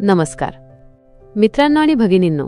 नमस्कार. मित्रांनो आणि भगिनींनो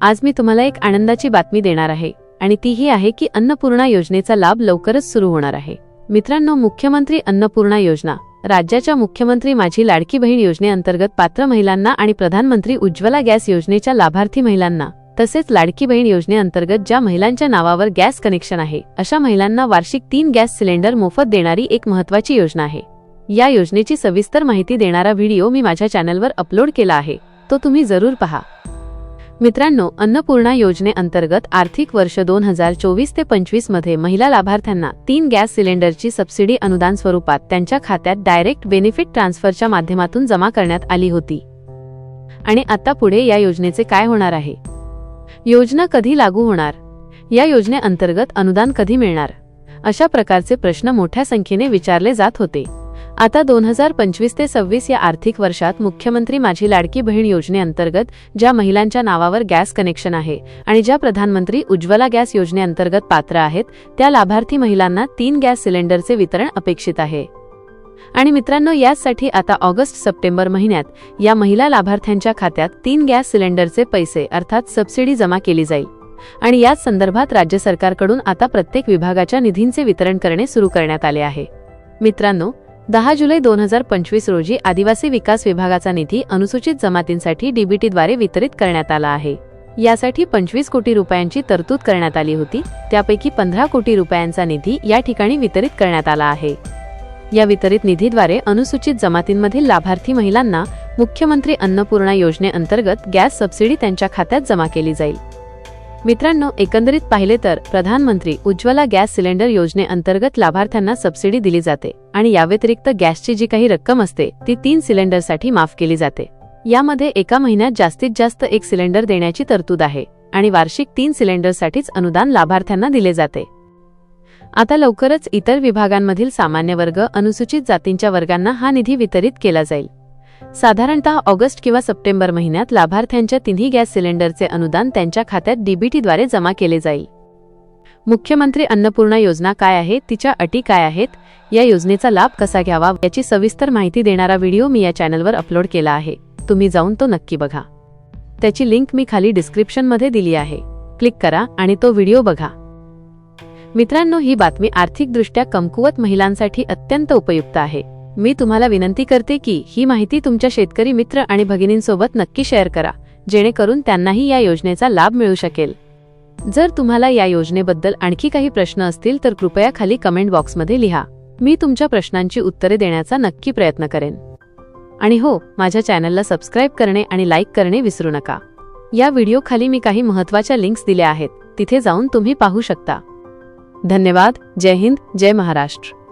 आज मी तुम्हाला एक आनंदाची बातमी देणार आहे आणि ती ही आहे की अन्नपूर्णा योजनेचा लाभ लवकरच सुरू होणार आहे. मित्रांनो मुख्यमंत्री अन्नपूर्णा योजना राज्याच्या मुख्यमंत्री माझी लाडकी बहीण योजनेअंतर्गत पात्र महिलांना आणि प्रधानमंत्री उज्ज्वला गॅस योजनेच्या लाभार्थी महिलांना तसेच लाडकी बहीण योजनेअंतर्गत ज्या महिलांच्या नावावर गॅस कनेक्शन आहे अशा महिलांना वार्षिक तीन गॅस सिलेंडर मोफत देणारी एक महत्त्वाची योजना आहे. या योजनेची सविस्तर माहिती देणारा व्हिडिओ मी माझ्या चॅनलवर अपलोड केला आहे. तो तुम्ही जरूर पहा. मित्रांनो अन्नपूर्णा योजनेअंतर्गत आर्थिक वर्ष दोन हजार चोवीस ते पंचवीसमध्ये महिला लाभार्थ्यांना तीन गॅस सिलेंडरची सबसिडी अनुदान स्वरूपात त्यांच्या खात्यात डायरेक्ट बेनिफिट ट्रान्सफरच्या माध्यमातून जमा करण्यात आली होती. आणि आता पुढे या योजनेचे काय होणार आहे? योजना कधी लागू होणार? या योजनेअंतर्गत अनुदान कधी मिळणार? अशा प्रकारचे प्रश्न मोठ्या संख्येने विचारले जात होते. आता दोन हजार पंचवीस ते सव्वीस या आर्थिक वर्षात मुख्यमंत्री माझी लाडकी बहीण योजनेअंतर्गत ज्या महिलांच्या नावावर गॅस कनेक्शन आहे आणि ज्या प्रधानमंत्री उज्ज्वला गॅस योजनेअंतर्गत पात्र आहेत त्या लाभार्थी महिलांना तीन गॅस सिलेंडरचे वितरण अपेक्षित आहे. आणि मित्रांनो याचसाठी आता ऑगस्ट सप्टेंबर महिन्यात या महिला लाभार्थ्यांच्या खात्यात तीन गॅस सिलेंडरचे पैसे अर्थात सबसिडी जमा केली जाईल. आणि याच संदर्भात राज्य सरकारकडून आता प्रत्येक विभागाच्या निधींचे वितरण करणे सुरू करण्यात आले आहे. मित्रांनो दहा जुलै दोन हजार पंचवीस रोजी आदिवासी विकास विभागाचा निधी अनुसूचित जमातींसाठी डीबीटीद्वारे वितरित करण्यात आला आहे. यासाठी पंचवीस कोटी रुपयांची तरतूद करण्यात आली होती. त्यापैकी पंधरा कोटी रुपयांचा निधी या ठिकाणी वितरित करण्यात आला आहे. या वितरित निधीद्वारे अनुसूचित जमातींमधील लाभार्थी महिलांना मुख्यमंत्री अन्नपूर्णा योजनेअंतर्गत गॅस सबसिडी त्यांच्या खात्यात जमा केली जाईल. मित्रांनो एकंदरीत पाहिले तर प्रधानमंत्री उज्ज्वला गॅस सिलेंडर योजनेअंतर्गत लाभार्थ्यांना सबसिडी दिली जाते आणि याव्यतिरिक्त गॅसची जी काही रक्कम असते ती तीन सिलेंडरसाठी माफ केली जाते. यामध्ये एका महिन्यात जास्तीत जास्त एक सिलेंडर देण्याची तरतूद आहे आणि वार्षिक तीन सिलेंडरसाठीच अनुदान लाभार्थ्यांना दिले जाते. आता लवकरच इतर विभागांमधील सामान्य वर्ग अनुसूचित जातींच्या वर्गांना हा निधी वितरित केला जाईल. साधारणतः ऑगस्ट किंवा सप्टेंबर महिन्यात लाभार्थ्यांच्या तिन्ही गॅस सिलेंडरचे अनुदान त्यांच्या खात्यात डीबीटीद्वारे जमा केले जाईल. मुख्यमंत्री अन्नपूर्णा योजना काय आहे? तिच्या अटी काय आहेत? या योजनेचा लाभ कसा घ्यावा? याची सविस्तर माहिती देणारा व्हिडिओ मी या चॅनलवर अपलोड केला आहे. तुम्ही जाऊन तो नक्की बघा. त्याची लिंक मी खाली डिस्क्रिप्शनमध्ये दिली आहे. क्लिक करा आणि तो व्हिडिओ बघा. मित्रांनो ही बातमी आर्थिकदृष्ट्या कमकुवत महिलांसाठी अत्यंत उपयुक्त आहे. मी तुम्हाला विनंती करते की ही माहिती तुमच्या शेतकरी मित्र आणि भगिनींसोबत नक्की शेअर करा जेणेकरून त्यांनाही या योजनेचा लाभ मिळू शकेल. जर तुम्हाला या योजनेबद्दल आणखी काही प्रश्न असतील तर कृपया खाली कमेंट बॉक्समध्ये लिहा. मी तुमच्या प्रश्नांची उत्तरे देण्याचा नक्की प्रयत्न करेन. आणि हो माझ्या चॅनलला सबस्क्राईब करणे आणि लाईक करणे विसरू नका. या व्हिडिओ खाली मी काही महत्त्वाच्या लिंक्स दिल्या आहेत तिथे जाऊन तुम्ही पाहू शकता. धन्यवाद जय हिंद जय महाराष्ट्र.